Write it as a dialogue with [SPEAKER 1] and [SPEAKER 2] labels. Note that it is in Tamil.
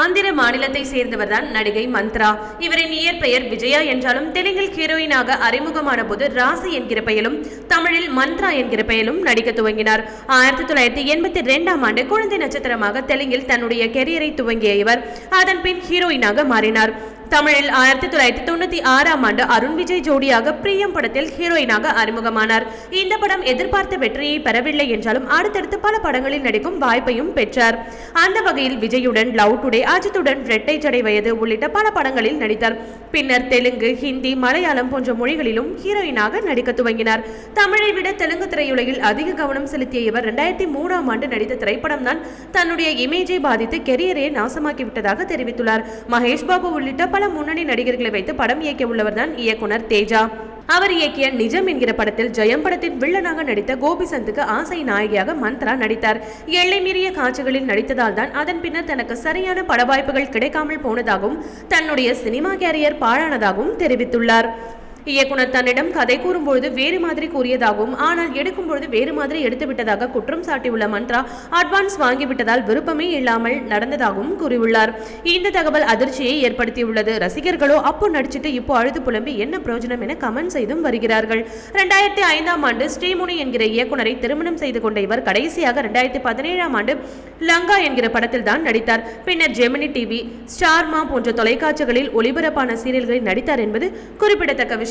[SPEAKER 1] ஆந்திர மாநிலத்தை சேர்ந்தவர்தான் நடிகை மந்த்ரா. இவரின் இயற்பெயர் விஜயா என்றாலும் தெலுங்கில் ஹீரோயினாக அறிமுகமான போது ராசி என்கிற பெயரும் தமிழில் மந்த்ரா என்கிற பெயரும் நடிக்க துவங்கினார். ஆயிரத்தி தொள்ளாயிரத்தி எண்பத்தி இரண்டாம் ஆண்டு குழந்தை நட்சத்திரமாக தெலுங்கில் தன்னுடைய கெரியரை துவங்கிய இவர் அதன் பின் ஹீரோயினாக மாறினார். தமிழில் ஆயிரத்தி தொள்ளாயிரத்தி தொண்ணூத்தி ஆறாம் ஆண்டு அருண் விஜய் ஜோடியாக பிரியம் படத்தில் ஹீரோயினாக அறிமுகமானார். இந்த படம் எதிர்பார்த்த வெற்றியை பெறவில்லை என்றாலும் அடுத்தடுத்து பல படங்களில் நடிக்கும் வாய்ப்பையும் பெற்றார். அந்த வகையில் விஜயுடன் லவ் டுடே அஜித்துடன் ரெட்டை ஜடை வயது உள்ளிட்ட பல படங்களில் நடித்தார். பின்னர் தெலுங்கு ஹிந்தி மலையாளம் போன்ற மொழிகளிலும் ஹீரோயினாக நடிக்க துவங்கினார். தமிழை விட தெலுங்கு திரையுலகில் அதிக கவனம் செலுத்திய இவர் இரண்டாயிரத்தி மூணாம் ஆண்டு நடித்த திரைப்படம் தான் தன்னுடைய இமேஜை பாதித்து கெரியரை நாசமாக்கி விட்டதாக தெரிவித்துள்ளார். மகேஷ் பாபு உள்ளிட்ட பல முன்னணி நடிகர்களை வைத்து படம் இயக்க உள்ளவர் தான் இயக்குனர் தேஜா. அவர் இயக்கிய நிஜம் என்கிற படத்தில் ஜெயம் படத்தின் வில்லனாக நடித்த கோபிசந்துக்கு ஆசை நாயகியாக மந்த்ரா நடித்தார். எல்லை மீறிய காட்சிகளில் நடித்ததால் தான் அதன் பின்னர் தனக்கு சரியான பட வாய்ப்புகள் கிடைக்காமல் போனதாகவும் தன்னுடைய சினிமா கேரியர் பாழானதாகவும் தெரிவித்துள்ளார். இயக்குனர் தன்னிடம் கதை கூறும்பொழுது வேறு மாதிரி கூறியதாகவும் ஆனால் எடுக்கும் பொழுது வேறு மாதிரி எடுத்து விட்டதாக குற்றம் சாட்டியுள்ள மந்த்ரா அட்வான்ஸ் வாங்கிவிட்டதால் விருப்பமே இல்லாமல் நடந்ததாகவும் கூறியுள்ளார். இந்த தகவல் அதிர்ச்சியை ஏற்படுத்தியுள்ளது. ரசிகர்களோ அப்போ நடிச்சிட்டு இப்போ அழுது புலம்பி என்ன பிரயோஜனம் என கமெண்ட் செய்தும் வருகிறார்கள். ரெண்டாயிரத்தி ஐந்தாம் ஆண்டு ஸ்ரீமுனி என்கிற இயக்குனரை திருமணம் செய்து கொண்ட இவர் கடைசியாக ரெண்டாயிரத்தி பதினேழாம் ஆண்டு லங்கா என்கிற படத்தில் தான் நடித்தார். பின்னர் ஜெமினி டிவி ஸ்டார்மா போன்ற தொலைக்காட்சிகளில் ஒளிபரப்பான சீரியல்களில் நடித்தார் என்பது குறிப்பிடத்தக்க